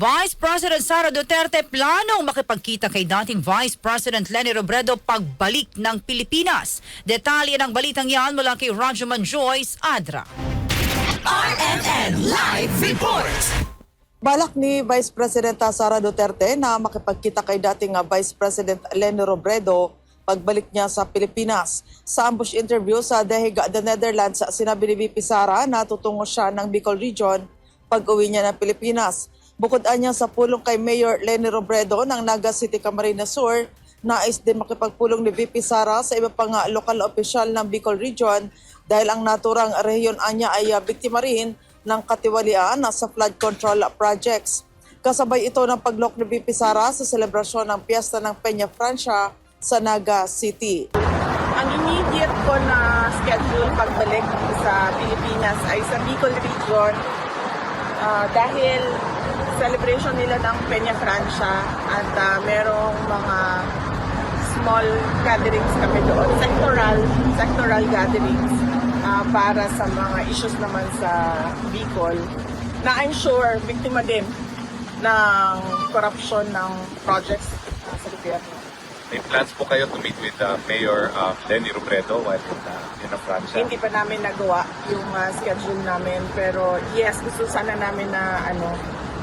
Vice President Sara Duterte planong makipagkita kay dating Vice President Leni Robredo pagbalik ng Pilipinas. Detalye ng balitang yan mula kay Rajuman Joyce Adra. RMN Live Report. Balak ni Vice President Sara Duterte na makipagkita kay dating ah, Vice President Leni Robredo pagbalik niya sa Pilipinas. Sa ambush interview sa The Hague, the Netherlands, sinabi ni VP Sara na tutungo siya ng Bicol Region pag uwi niya ng Pilipinas. Bukod anya sa pulong kay Mayor Leni Robredo ng Naga City, Camarines Sur, nais din makipagpulong ni VP Sara sa iba pang lokal opisyal ng Bicol Region dahil ang naturang rehiyon anya ay ah, biktima rin ng katiwalian sa flood control projects. Kasabay ito ng paglok ni VP Sara sa selebrasyon ng piyesta ng Peña Francia sa Naga City. Ang immediate ko na schedule pagbalik sa Pilipinas ay sa Bicol Region ah, dahil celebration nila ng Peña Francia at ah, merong mga small gatherings kami doon, sectoral, sectoral gatherings ah, para sa mga issues naman sa Bicol na I'm sure biktima din ng corruption ng projects ah, sa gobyerno. May plans po kayo to meet with uh, Mayor uh, Lenny Robredo while in, uh, in uh, Francia? Hindi pa namin nagawa yung uh, schedule namin pero yes gusto sana namin na ano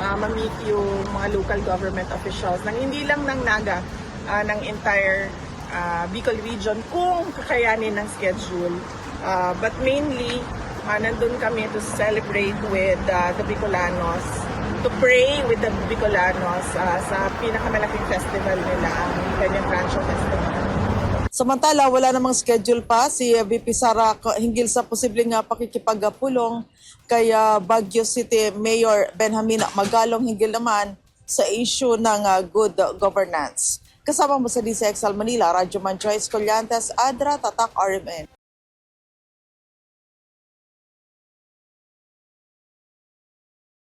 uh, ma-meet yung mga local government officials ng hindi lang ng Naga uh, ng entire uh, Bicol region kung kakayanin ng schedule Uh, but mainly uh, nandun kami to celebrate with uh, the Bicolanos to pray with the Bicolanos uh, sa pinakamalaking festival nila ang Franco Festival. Samantala, wala namang schedule pa si VP Sara hinggil sa posibleng uh, pakikipagpulong kay uh, Baguio City Mayor Benjamin Magalong hinggil naman sa issue ng uh, good governance. Kasama mo sa DCXL Manila, Radyo Man Joyce Collantes, Adra, Tatak, RMN.